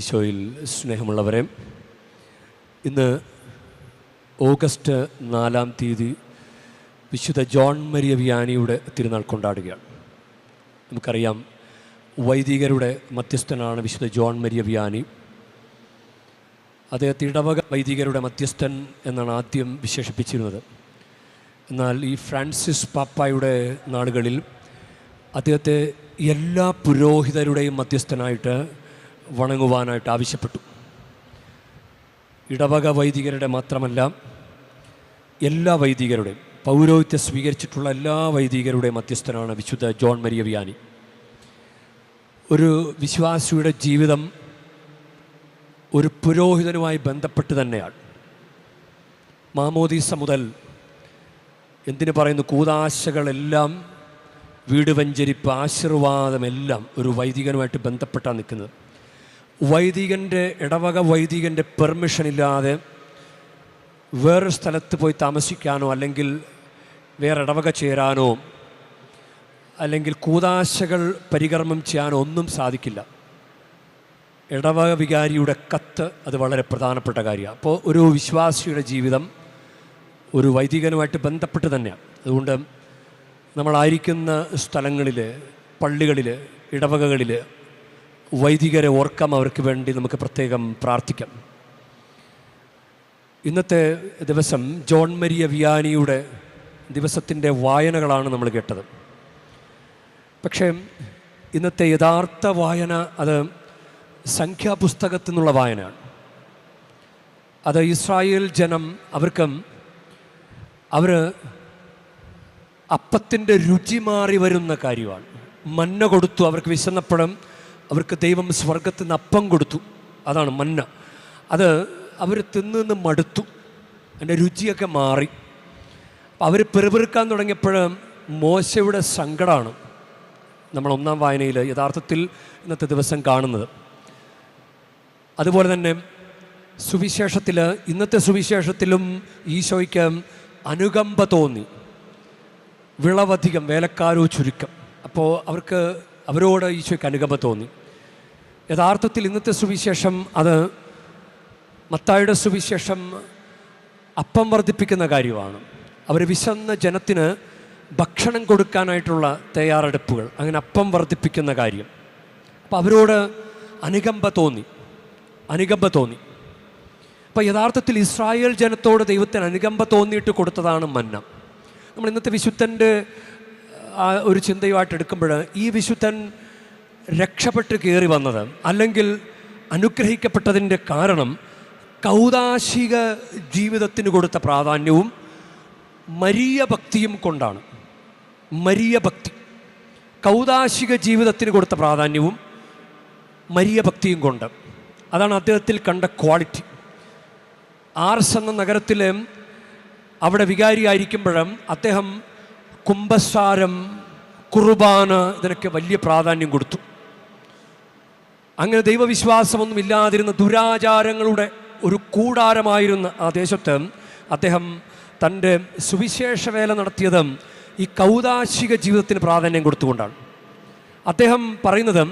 ഈശോയിൽ സ്നേഹമുള്ളവരെ ഇന്ന് ഓഗസ്റ്റ് നാലാം തീയതി വിശുദ്ധ ജോൺ മരിയ വിയാനിയുടെ തിരുനാൾ കൊണ്ടാടുകയാണ്. നമുക്കറിയാം വൈദികരുടെ മധ്യസ്ഥനാണ് വിശുദ്ധ ജോൺ മരിയ വിയാനി. അദ്ദേഹത്തെ ഇടവക വൈദികരുടെ മധ്യസ്ഥൻ എന്നാണ് ആദ്യം വിശേഷിപ്പിച്ചിരുന്നത്. എന്നാൽ ഈ ഫ്രാൻസിസ് പാപ്പായുടെ നാളുകളിൽ അദ്ദേഹത്തെ എല്ലാ പുരോഹിതരുടെയും മധ്യസ്ഥനായിട്ട് വണങ്ങുവാനായിട്ട് ആവശ്യപ്പെട്ടു. ഇടവക വൈദികരുടെ മാത്രമല്ല എല്ലാ വൈദികരുടെയും പൗരോഹിത്യം സ്വീകരിച്ചിട്ടുള്ള എല്ലാ വൈദികരുടെയും മധ്യസ്ഥനാണ് വിശുദ്ധ ജോൺ മരിയ വിയാനി. ഒരു വിശ്വാസിയുടെ ജീവിതം ഒരു പുരോഹിതനുമായി ബന്ധപ്പെട്ട് തന്നെയാണ്. മാമോദീസ മുതൽ എന്തിനു പറയുന്നു? കൂതാശകളെല്ലാം വീട് വഞ്ചരിപ്പ് ആശീർവാദമെല്ലാം ഒരു വൈദികനുമായിട്ട് ബന്ധപ്പെട്ടാണ് നിൽക്കുന്നത്. വൈദികന്റെ ഇടവക വൈദികന്റെ പെർമിഷൻ ഇല്ലാതെ വേറൊരു സ്ഥലത്ത് പോയി താമസിക്കാനോ അല്ലെങ്കിൽ വേറെ ഇടവക ചേരാനോ അല്ലെങ്കിൽ കൂതാശകൾ പരികർമ്മം ചെയ്യാനോ ഒന്നും സാധിക്കില്ല. ഇടവക വികാരിയുടെ കത്ത് അത് വളരെ പ്രധാനപ്പെട്ട കാര്യമാണ്. അപ്പോൾ ഒരു വിശ്വാസിയുടെ ജീവിതം ഒരു വൈദികനുമായിട്ട് ബന്ധപ്പെട്ട് തന്നെയാണ്. അതുകൊണ്ട് നമ്മളായിരിക്കുന്ന സ്ഥലങ്ങളിൽ പള്ളികളിൽ ഇടവകകളിൽ വൈദികരെ ഓർക്കാം അവർക്ക് വേണ്ടി നമുക്ക് പ്രത്യേകം പ്രാർത്ഥിക്കാം. ഇന്നത്തെ ദിവസം ജോൺ മരിയ വിയാനിയുടെ ദിവസത്തിന്റെ വായനകളാണ് നമ്മൾ കേട്ടത്. പക്ഷേ ഇന്നത്തെ യഥാർത്ഥ വായന അത് സംഖ്യാപുസ്തകത്തിൽ നിന്നുള്ള വായനയാണ്. അത് ഇസ്രായേൽ ജനം അവർക്കും അവർ അപ്പത്തിന്റെ രുചി മാറി വരുന്ന കാര്യമാണ്. മന്ന കൊടുത്തു അവർക്ക് വിശന്നപ്പഴം അവർക്ക് ദൈവം സ്വർഗത്തിൽ നിന്ന് അപ്പം കൊടുത്തു. അതാണ് മന്ന. അത് അവർ തിന്നു നിന്ന് മടുത്തു. അതിന്റെ രുചിയൊക്കെ മാറി. അവർ പെറുപെറുക്കാൻ തുടങ്ങിയപ്പോൾ മോശയുടെ സങ്കടമാണ് നമ്മൾ ഒന്നാം വായനയിൽ യഥാർത്ഥത്തിൽ ഇന്നത്തെ ദിവസം കാണുന്നത്. അതുപോലെ തന്നെ സുവിശേഷത്തിൽ ഇന്നത്തെ സുവിശേഷത്തിലും ഈശോയ്ക്ക് അനുകമ്പ തോന്നി. വിളവധികം വേലക്കാരോ ചുരുക്കം. അപ്പോൾ അവർക്ക് അവരോട് ഈശോയ്ക്ക് അനുകമ്പ തോന്നി. യഥാർത്ഥത്തിൽ ഇന്നത്തെ സുവിശേഷം അത് മത്തായുടെ സുവിശേഷം അപ്പം വർദ്ധിപ്പിക്കുന്ന കാര്യമാണ്. അവർ വിശന്ന ജനത്തിന് ഭക്ഷണം കൊടുക്കാനായിട്ടുള്ള തയ്യാറെടുപ്പുകൾ അങ്ങനെ അപ്പം വർദ്ധിപ്പിക്കുന്ന കാര്യം. അപ്പോൾ അവരോട് അനുകമ്പ തോന്നി അനുകമ്പ തോന്നി. അപ്പോൾ യഥാർത്ഥത്തിൽ ഇസ്രായേൽ ജനത്തോട് ദൈവത്തിന് അനുകമ്പ തോന്നിയിട്ട് കൊടുത്തതാണ് മന്നം. നമ്മൾ ഇന്നത്തെ വിശുദ്ധന്റെ ആ ഒരു ചിന്തയുമായിട്ട് എടുക്കുമ്പോൾ ഈ വിശുദ്ധൻ രക്ഷപ്പെട്ട് കയറി വന്നത് അല്ലെങ്കിൽ അനുഗ്രഹിക്കപ്പെട്ടതിന്റെ കാരണം കൗതാശിക ജീവിതത്തിന് കൊടുത്ത പ്രാധാന്യവും മരിയ ഭക്തിയും കൊണ്ടാണ്. മരിയ ഭക്തി. കൗതാശിക ജീവിതത്തിന് കൊടുത്ത പ്രാധാന്യവും മരിയ ഭക്തിയും കൊണ്ട്. അതാണ് അദ്ദേഹത്തിൽ കണ്ട ക്വാളിറ്റി. ആർസ് എന്ന നഗരത്തിലെ അവിടെ വികാരിയായിരിക്കുമ്പോഴും അദ്ദേഹം കുംഭസാരം കുർബാന ഇതിനൊക്കെ വലിയ പ്രാധാന്യം കൊടുത്തു. അങ്ങനെ ദൈവവിശ്വാസമൊന്നും ഇല്ലാതിരുന്ന ദുരാചാരങ്ങളുടെ ഒരു കൂടാരമായിരുന്ന ആ ദേശത്ത് അദ്ദേഹം തന്റെ സുവിശേഷ വേല നടത്തിയത് ഈ കൗതാശിക ജീവിതത്തിന് പ്രാധാന്യം കൊടുത്തുകൊണ്ടാണ്. അദ്ദേഹം പറയുന്നത്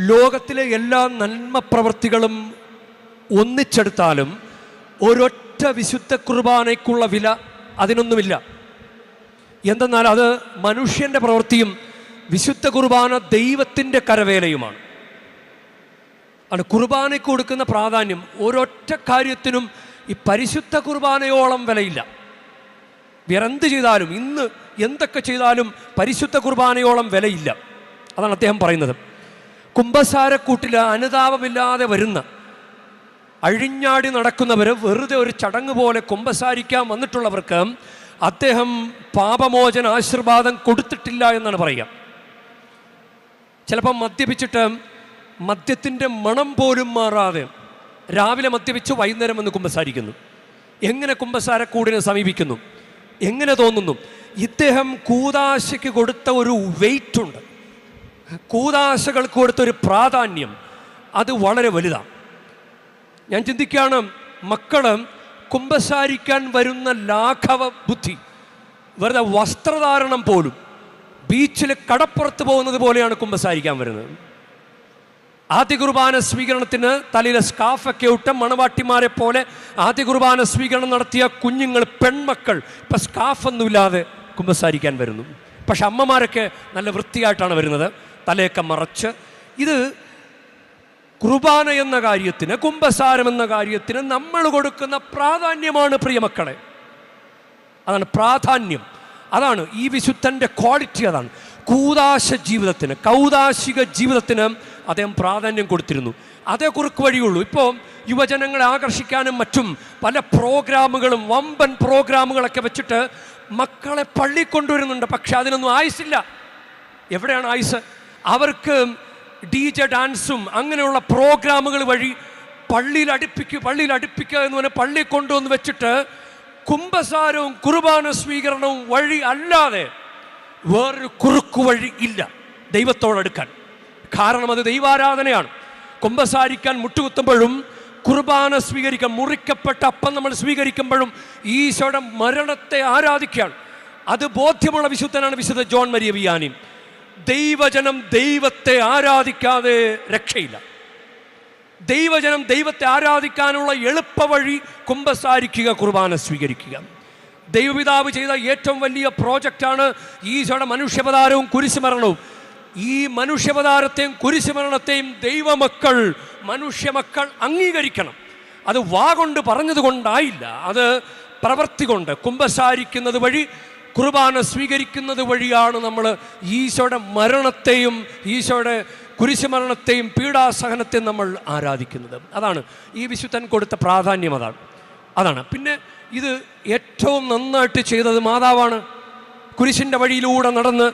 ലോകത്തിലെ എല്ലാ നന്മ പ്രവൃത്തികളും ഒന്നിച്ചെടുത്താലും ഒരൊറ്റ വിശുദ്ധ കുർബാനയ്ക്കുള്ള വില അതിനൊന്നുമില്ല. എന്തെന്നാൽ അത് മനുഷ്യന്റെ പ്രവൃത്തിയും വിശുദ്ധ കുർബാന ദൈവത്തിന്റെ കരവേലയുമാണ്. ആണ് കുർബാനയ്ക്ക് കൊടുക്കുന്ന പ്രാധാന്യം ഒരൊറ്റ കാര്യത്തിനും ഈ പരിശുദ്ധ കുർബാനയോളം വിലയില്ല. വേറെന്ത് ചെയ്താലും ഇന്ന് എന്തൊക്കെ ചെയ്താലും പരിശുദ്ധ കുർബാനയോളം വിലയില്ല. അതാണ് അദ്ദേഹം പറയുന്നത്. കുംഭസാരക്കൂട്ടിൽ അനുതാപമില്ലാതെ വരുന്ന അഴിഞ്ഞാടി നടക്കുന്നവർ വെറുതെ ഒരു ചടങ്ങ് പോലെ കുംഭസാരിക്കാൻ വന്നിട്ടുള്ളവർക്ക് അദ്ദേഹം പാപമോചന ആശീർവാദം കൊടുത്തിട്ടില്ല എന്നാണ് പറയുക. ചിലപ്പം മദ്യപിച്ചിട്ട് മദ്യത്തിന്റെ മണം പോലും മാറാതെ രാവിലെ മദ്യപിച്ച് വൈകുന്നേരം വന്ന് കുമ്പസാരിക്കുന്നു. എങ്ങനെ കുമ്പസാരക്കൂടിനെ സമീപിക്കുന്നു? എങ്ങനെ തോന്നുന്നു? ഇദ്ദേഹം കൂതാശയ്ക്ക് കൊടുത്ത ഒരു വെയിറ്റ് ഉണ്ട്. കൂതാശകൾക്ക് കൊടുത്ത ഒരു പ്രാധാന്യം അത് വളരെ വലുതാണ്. ഞാൻ ചിന്തിക്കുകയാണ് മക്കൾ കുമ്പസാരിക്കാൻ വരുന്ന ലാഘവ ബുദ്ധി. വെറുതെ വസ്ത്രധാരണം പോലും. ബീച്ചിൽ കടപ്പുറത്ത് പോകുന്നത് പോലെയാണ് കുമ്പസാരിക്കാൻ വരുന്നത്. ആദ്യ കുർബാന സ്വീകരണത്തിന് തലയിലെ സ്കാഫൊക്കെ ഇട്ട് മണവാട്ടിമാരെ പോലെ ആദ്യ കുർബാന സ്വീകരണം നടത്തിയ കുഞ്ഞുങ്ങൾ പെൺമക്കൾ. ഇപ്പം സ്കാഫൊന്നുമില്ലാതെ കുമ്പസാരിക്കാൻ വരുന്നു. പക്ഷെ അമ്മമാരൊക്കെ നല്ല വൃത്തിയായിട്ടാണ് വരുന്നത്. തലയൊക്കെ മറച്ച്. ഇത് കുർബാന എന്ന കാര്യത്തിന് കുംഭസാരം എന്ന കാര്യത്തിന് നമ്മൾ കൊടുക്കുന്ന പ്രാധാന്യമാണ് പ്രിയമക്കളെ അതാണ് പ്രാധാന്യം. അതാണ് ഈ വിശുദ്ധന്റെ ക്വാളിറ്റി അതാണ്. കൂതാശ ജീവിതത്തിന് കൗതാശിക ജീവിതത്തിന് അദ്ദേഹം പ്രാധാന്യം കൊടുത്തിരുന്നു. അതേ കുറുക്ക് വഴിയുള്ളൂ ഇപ്പോൾ യുവജനങ്ങളെ ആകർഷിക്കാനും മറ്റും പല പ്രോഗ്രാമുകളും വമ്പൻ പ്രോഗ്രാമുകളൊക്കെ വെച്ചിട്ട് മക്കളെ പള്ളി കൊണ്ടുവരുന്നുണ്ട്. പക്ഷെ അതിനൊന്നും ആയുസില്ല എവിടെയാണ് ആയുസ് അവർക്ക് ഡി ജെ ഡാൻസും അങ്ങനെയുള്ള പ്രോഗ്രാമുകൾ വഴി പള്ളിയിൽ അടുപ്പിക്കുക പള്ളിയിൽ അടുപ്പിക്കുക എന്ന് പറഞ്ഞാൽ പള്ളി കൊണ്ടുവന്ന് വെച്ചിട്ട് കുംഭസാരവും കുർബാന സ്വീകരണവും വഴി അല്ലാതെ വേറൊരു കുറുക്കു വഴി ഇല്ല ദൈവത്തോടടുക്കാൻ കാരണം അത് ദൈവാരാധനയാണ്. കുംഭസാരിക്കാൻ മുട്ടുകുത്തുമ്പോഴും കുർബാന സ്വീകരിക്കാൻ മുറിക്കപ്പെട്ട അപ്പം നമ്മൾ സ്വീകരിക്കുമ്പോഴും ഈശോയുടെ മരണത്തെ ആരാധിക്കുകയാണ്. അത് ബോധ്യമുള്ള വിശുദ്ധനാണ് വിശുദ്ധ ജോൺ മരിയ വിയാനി ദൈവജനം ദൈവത്തെ ആരാധിക്കാതെ രക്ഷയില്ല. ദൈവജനം ദൈവത്തെ ആരാധിക്കാനുള്ള എളുപ്പവഴി കുമ്പസാരിക്കുക കുർബാന സ്വീകരിക്കുക. ദൈവപിതാവ് ചെയ്ത ഏറ്റവും വലിയ പ്രോജക്റ്റാണ് ഈശോയുടെ മനുഷ്യപതാരവും കുരിശുമരണവും. ഈ മനുഷ്യപതാരത്തെയും കുരിശുമരണത്തെയും ദൈവമക്കൾ മനുഷ്യമക്കൾ അംഗീകരിക്കണം. അത് വാ കൊണ്ട് പറഞ്ഞത് കൊണ്ടായില്ല അത് പ്രവർത്തി കൊണ്ട് കുംഭസാരിക്കുന്നത് വഴി കുർബാന സ്വീകരിക്കുന്നത് വഴിയാണ് നമ്മൾ ഈശോയുടെ മരണത്തെയും ഈശോയുടെ കുരിശുമരണത്തെയും പീഡാസഹനത്തെയും നമ്മൾ ആരാധിക്കുന്നത്. അതാണ് ഈ വിശുദ്ധൻ കൊടുത്ത പ്രാധാന്യം അതാണ്. അതാണ്. പിന്നെ ഇത് ഏറ്റവും നന്നായിട്ട് ചെയ്തത് മാതാവാണ്. കുരിശിന്റെ വഴിയിലൂടെ നടന്ന്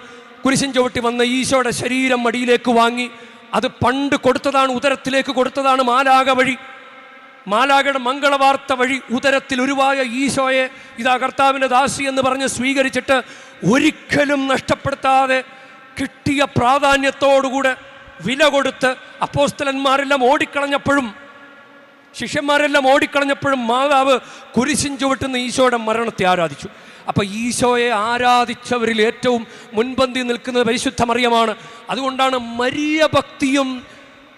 കുരിശിൻ ചവിട്ടി വന്ന ഈശോയുടെ ശരീരം മടിയിലേക്ക് വാങ്ങി അത് പണ്ട് കൊടുത്തതാണ് ഉദരത്തിലേക്ക് കൊടുത്തതാണ് മാലാക വഴി. മാലാകയുടെ മംഗളവാർത്ത വഴി ഉദരത്തിൽ ഉരുവായ ഈശോയെ ഇതാ കർത്താവിന്റെ ദാസി എന്ന് പറഞ്ഞ് സ്വീകരിച്ചിട്ട് ഒരിക്കലും നഷ്ടപ്പെടുത്താതെ കിട്ടിയ പ്രാധാന്യത്തോടുകൂടെ വില കൊടുത്ത് അപ്പോസ്തലന്മാരെല്ലാം ഓടിക്കളഞ്ഞപ്പോഴും ശിഷ്യന്മാരെല്ലാം ഓടിക്കളഞ്ഞപ്പോഴും മാതാവ് കുരിശിൻ ചുവട്ടുന്ന ഈശോയുടെ മരണത്തെ ആരാധിച്ചു. അപ്പോൾ ഈശോയെ ആരാധിച്ചവരിൽ ഏറ്റവും മുൻപന്തി നിൽക്കുന്നത് പരിശുദ്ധ മറിയമാണ് അതുകൊണ്ടാണ് മരിയ ഭക്തിയും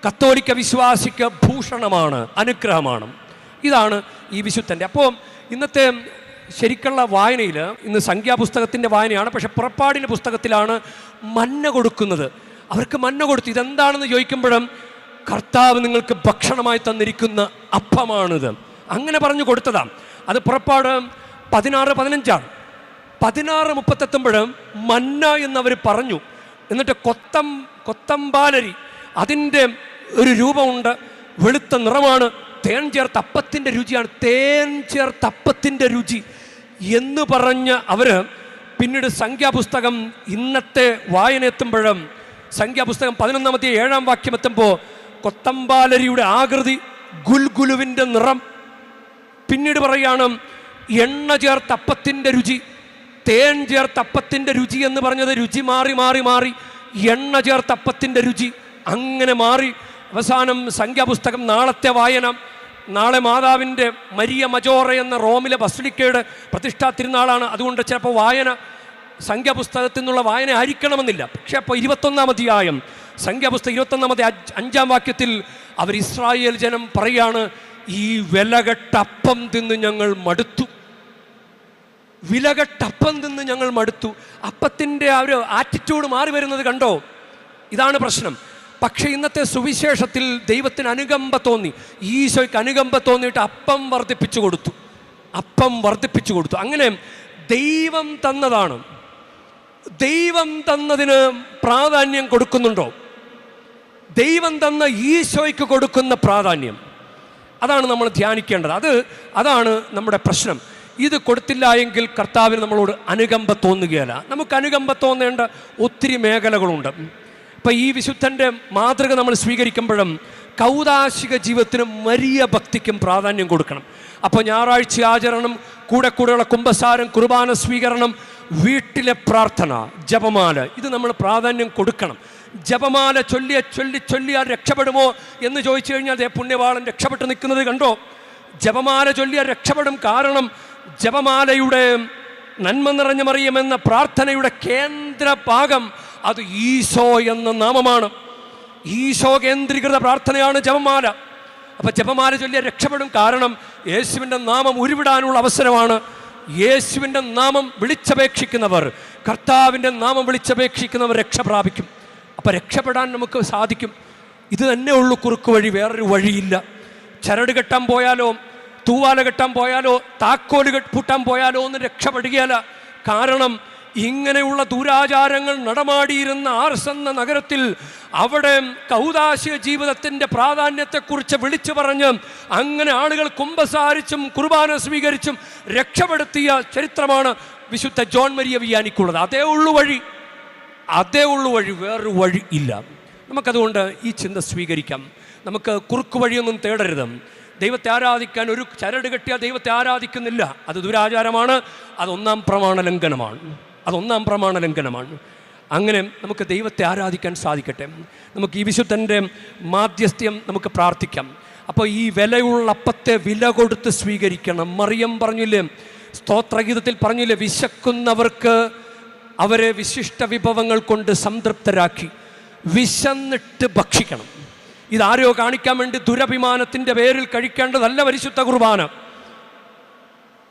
കത്തോലിക്ക വിശ്വാസിക്ക് ഭൂഷണമാണ് അനുഗ്രഹമാണ്. ഇതാണ് ഈ വിശുദ്ധന്റെ. അപ്പോൾ ഇന്നത്തെ ശരിക്കുള്ള വായനയിൽ ഇന്ന് സംഖ്യാപുസ്തകത്തിന്റെ വായനയാണ് പക്ഷെ പുറപ്പാടിന്റെ പുസ്തകത്തിലാണ് മന്ന കൊടുക്കുന്നത്. അവർക്ക് മന്ന കൊടുത്തു. ഇതെന്താണെന്ന് ചോദിക്കുമ്പോഴും കർത്താവ് നിങ്ങൾക്ക് ഭക്ഷണമായി തന്നിരിക്കുന്ന അപ്പമാണിത്. അങ്ങനെ പറഞ്ഞു കൊടുത്തതാണ് അത് പുറപ്പാട് പതിനാറ് പതിനഞ്ചാണ്. പതിനാറ് മുപ്പത്തെത്തുമ്പോഴും മന്ന എന്നവർ പറഞ്ഞു. എന്നിട്ട് കൊത്തം കൊത്തമ്പാലരി അതിന്റെ ഒരു രൂപമുണ്ട്. വെളുത്ത നിറമാണ്. തേൻ ചേർത്ത അപ്പത്തിന്റെ രുചിയാണ്. തേൻ ചേർത്ത അപ്പത്തിന്റെ രുചി എന്ന് പറഞ്ഞ് അവർ പിന്നീട് സംഖ്യാപുസ്തകം ഇന്നത്തെ വായന എത്തുമ്പോഴും സംഖ്യാപുസ്തകം പതിനൊന്നാമത്തെ ഏഴാം വാക്യം എത്തുമ്പോൾ കൊത്തമ്പാലരിയുടെ ആകൃതി ഗുൽഗുലുവിന്റെ നിറം. പിന്നീട് പറയാണ് എണ്ണ ചേർത്ത അപ്പത്തിന്റെ രുചി തേൻ ചേർത്ത അപ്പത്തിന്റെ രുചി എന്ന് പറഞ്ഞത് രുചി മാറി മാറി മാറി എണ്ണ ചേർത്ത അപ്പത്തിന്റെ രുചി അങ്ങനെ മാറി അവസാനം സംഖ്യാപുസ്തകം നാളത്തെ വായന. നാളെ മാതാവിന്റെ മരിയ മജോറ എന്ന റോമിലെ ബസ്ലിക്കയുടെ പ്രതിഷ്ഠാ തിരുനാളാണ്. അതുകൊണ്ട് ചിലപ്പോൾ വായന സംഖ്യാപുസ്തകത്തിൽ നിന്നുള്ള വായന ആയിരിക്കണമെന്നില്ല. പക്ഷെ അപ്പോൾ ഇരുപത്തൊന്നാം അധ്യായം സംഖ്യാപുസ്തകം ഇരുപത്തൊന്നാമത്തെ അഞ്ച് വാക്യത്തിൽ അവർ ഇസ്രായേൽ ജനം പറയാണ് ഈ വിലകെട്ടപ്പം തിന്ന് ഞങ്ങൾ മടുത്തു. വിലകെട്ടപ്പം തിന്ന് ഞങ്ങൾ മടുത്തു. അപ്പത്തിന്റെ ആ ഒരു ആറ്റിറ്റ്യൂഡ് മാറി വരുന്നത് കണ്ടോ? ഇതാണ് പ്രശ്നം. പക്ഷേ ഇന്നത്തെ സുവിശേഷത്തിൽ ദൈവത്തിന് അനുകമ്പ തോന്നി. ഈശോയ്ക്ക് അനുകമ്പ തോന്നിയിട്ട് അപ്പം വർദ്ധിപ്പിച്ചു കൊടുത്തു. അപ്പം വർദ്ധിപ്പിച്ചു കൊടുത്തു. അങ്ങനെ ദൈവം തന്നതാണ്. ദൈവം തന്നതിന് പ്രാധാന്യം കൊടുക്കുന്നുണ്ടോ? ദൈവം തന്ന ഈശോയ്ക്ക് കൊടുക്കുന്ന പ്രാധാന്യം. അതാണ് നമ്മൾ ധ്യാനിക്കേണ്ടത്. അത് അതാണ് നമ്മുടെ പ്രശ്നം. ഇത് കൊടുത്തില്ല എങ്കിൽ കർത്താവിന് നമ്മളോട് അനുകമ്പ തോന്നുകയല്ല. നമുക്ക് അനുകമ്പ തോന്നേണ്ട ഒത്തിരി മേഖലകളുണ്ട്. ഇപ്പം ഈ വിശുദ്ധന്റെ മാതൃക നമ്മൾ സ്വീകരിക്കുമ്പോഴും കൗതാശിക ജീവിതത്തിനും വലിയ ഭക്തിക്കും പ്രാധാന്യം കൊടുക്കണം. അപ്പോൾ ഞായറാഴ്ച ആചരണം കൂടെ കൂടെയുള്ള കുംഭസാരം കുർബാന സ്വീകരണം വീട്ടിലെ പ്രാർത്ഥന ജപമാല ഇത് നമ്മൾ പ്രാധാന്യം കൊടുക്കണം. ജപമാല ചൊല്ലിയ ചൊല്ലി ചൊല്ലിയാൽ രക്ഷപ്പെടുമോ എന്ന് ചോദിച്ചു കഴിഞ്ഞാൽ അതേ പുണ്യവാളൻ രക്ഷപ്പെട്ട് നിൽക്കുന്നത് കണ്ടോ? ജപമാല ചൊല്ലിയാൽ രക്ഷപ്പെടും കാരണം ജപമാലയുടെ നന്മ നിറഞ്ഞ മറിയുമെന്ന പ്രാർത്ഥനയുടെ കേന്ദ്ര ഭാഗം അത് ഈശോ എന്ന നാമമാണ്. ഈശോ കേന്ദ്രീകൃത പ്രാർത്ഥനയാണ് ജപമാല. അപ്പൊ ജപമാല ചൊല്ലിയ രക്ഷപ്പെടും കാരണം യേശുവിന്റെ നാമം ഉരുവിടാനുള്ള അവസരമാണ്. യേശുവിന്റെ നാമം വിളിച്ചപേക്ഷിക്കുന്നവർ കർത്താവിന്റെ നാമം വിളിച്ചപേക്ഷിക്കുന്നവർ രക്ഷ പ്രാപിക്കും. അപ്പം രക്ഷപ്പെടാൻ നമുക്ക് സാധിക്കും. ഇത് തന്നെ ഉള്ളു കുറുക്ക് വഴി വേറൊരു വഴിയില്ല. ചരട് കെട്ടാൻ പോയാലോ തൂവാല കെട്ടാൻ പോയാലോ താക്കോൽ പൂട്ടാൻ പോയാലോ ഒന്നും രക്ഷപ്പെടുകയല്ല. കാരണം ഇങ്ങനെയുള്ള ദുരാചാരങ്ങൾ നടമാടിയിരുന്ന ആർസ് എന്ന നഗരത്തിൽ അവിടെ കൗദാശിക ജീവിതത്തിന്റെ പ്രാധാന്യത്തെക്കുറിച്ച് വിളിച്ചു പറഞ്ഞ് അങ്ങനെ ആളുകൾ കുമ്പസാരിച്ചും കുർബാന സ്വീകരിച്ചും രക്ഷപ്പെടുത്തിയ ചരിത്രമാണ് വിശുദ്ധ ജോൺ മരിയ വിയാനിക്കുള്ളത്. അതേ ഉള്ളു വഴി അതേ ഉള്ളു വഴി വേറൊരു വഴി ഇല്ല. നമുക്കതുകൊണ്ട് ഈ ചിന്ത സ്വീകരിക്കാം. നമുക്ക് കുറുക്ക് വഴിയൊന്നും തേടരുത്. ദൈവത്തെ ആരാധിക്കാൻ ഒരു ചരട് കെട്ടിയാൽ ദൈവത്തെ ആരാധിക്കുന്നില്ല. അത് ദുരാചാരമാണ് അതൊന്നാം പ്രമാണ ലംഘനമാണ് അതൊന്നാം പ്രമാണ ലംഘനമാണ് അങ്ങനെ നമുക്ക് ദൈവത്തെ ആരാധിക്കാൻ സാധിക്കട്ടെ. നമുക്ക് ഈ വിശുദ്ധന്റെ മാധ്യസ്ഥ്യം നമുക്ക് പ്രാർത്ഥിക്കാം. അപ്പോൾ ഈ വിലയുള്ള അപ്പത്തെ വില കൊടുത്ത് സ്വീകരിക്കണം. മറിയം പറഞ്ഞില്ലേ? സ്തോത്രഗീതത്തിൽ പറഞ്ഞില്ലേ? വിശക്കുന്നവർക്ക് അവരെ വിശിഷ്ട വിഭവങ്ങൾ കൊണ്ട് സംതൃപ്തരാക്കി വിശന്നിട്ട് ഭക്ഷിക്കണം. ഇതാരോ കാണിക്കാൻ വേണ്ടി ദുരഭിമാനത്തിന്റെ പേരിൽ കഴിക്കേണ്ടതല്ല പരിശുദ്ധ കുർബാന.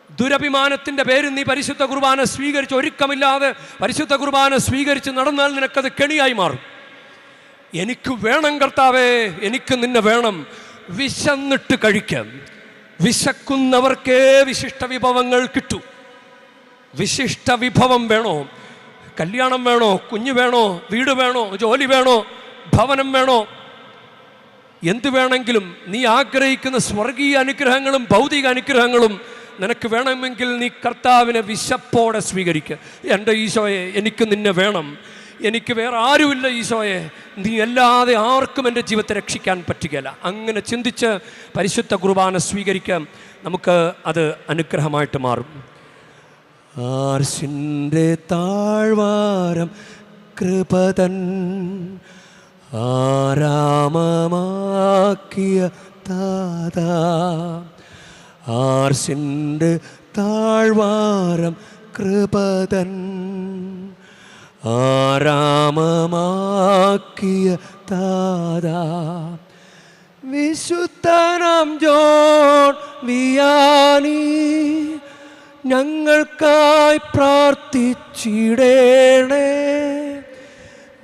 ദുരഭിമാനത്തിന്റെ പേരിൽ നീ പരിശുദ്ധ കുർബാന സ്വീകരിച്ച് ഒരുക്കമില്ലാതെ പരിശുദ്ധ കുർബാന സ്വീകരിച്ച് നടന്നാൽ നിനക്കത് കെണിയായി മാറും. എനിക്ക് വേണം കർത്താവേ എനിക്ക് നിന്നെ വേണം. വിശന്നിട്ട് കഴിക്കാം വിശക്കുന്നവർക്കേ വിശിഷ്ട വിഭവങ്ങൾ കിട്ടൂ. വിശിഷ്ട വിഭവം വേണോ? കല്യാണം വേണോ? കുഞ്ഞ് വേണോ? വീട് വേണോ? ജോലി വേണോ? ഭവനം വേണോ? എന്ത് വേണമെങ്കിലും നീ ആഗ്രഹിക്കുന്ന സ്വർഗീയ അനുഗ്രഹങ്ങളും ഭൗതിക അനുഗ്രഹങ്ങളും നിനക്ക് വേണമെങ്കിൽ നീ കർത്താവിനെ വിശപ്പോടെ സ്വീകരിക്കുക എന്റെ ഈശോയെ എനിക്ക് നിന്നെ വേണം. എനിക്ക് വേറെ ആരുമില്ല ഈശോയെ. നീ അല്ലാതെ ആർക്കും എന്റെ ജീവിതത്തെ രക്ഷിക്കാൻ പറ്റുകയില്ല. അങ്ങനെ ചിന്തിച്ച് പരിശുദ്ധ കുർബാന സ്വീകരിക്കാം. നമുക്ക് അത് അനുഗ്രഹമായിട്ട് മാറും. ആർഷിന്റെ താഴ്വാരം കൃപതൻ ആരാമമാക്കിയ താതാ. ആർസിന്റെ താഴ്വാരം കൃപതൻ. ആരാമമാക്കിയ താതാ. വിശുദ്ധനാം ജോൺ വിയാനി ഞങ്ങൾക്കായി പ്രാർത്ഥിച്ചിടേണേ.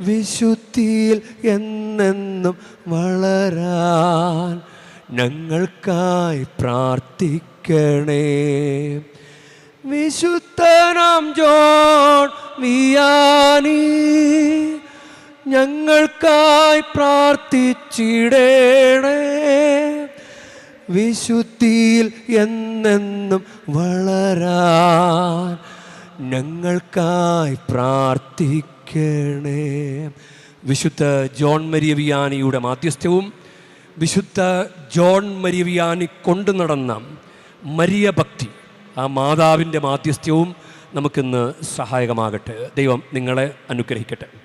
വിശുദ്ധിയിൽ എന്നെന്നും വളരാൻ ഞങ്ങൾക്കായി പ്രാർത്ഥിക്കണേ. വിശുദ്ധനാം ജോൺ വിയാനി ഞങ്ങൾക്കായി പ്രാർത്ഥിച്ചിടേണേ. വിശുദ്ധിയിൽ എന്നെന്നും വളരാൻ ഞങ്ങൾക്കായി പ്രാർത്ഥിക്കണേ. വിശുദ്ധ ജോൺ മരിയ വിയാനിയുടെ മാധ്യസ്ഥ്യവും വിശുദ്ധ ജോൺ മരിവിയാനി കൊണ്ടു നടന്ന മരിയ ഭക്തി ആ മാതാവിന്റെ മാധ്യസ്ഥ്യവും നമുക്കിന്ന് സഹായകമാകട്ടെ. ദൈവം നിങ്ങളെ അനുഗ്രഹിക്കട്ടെ.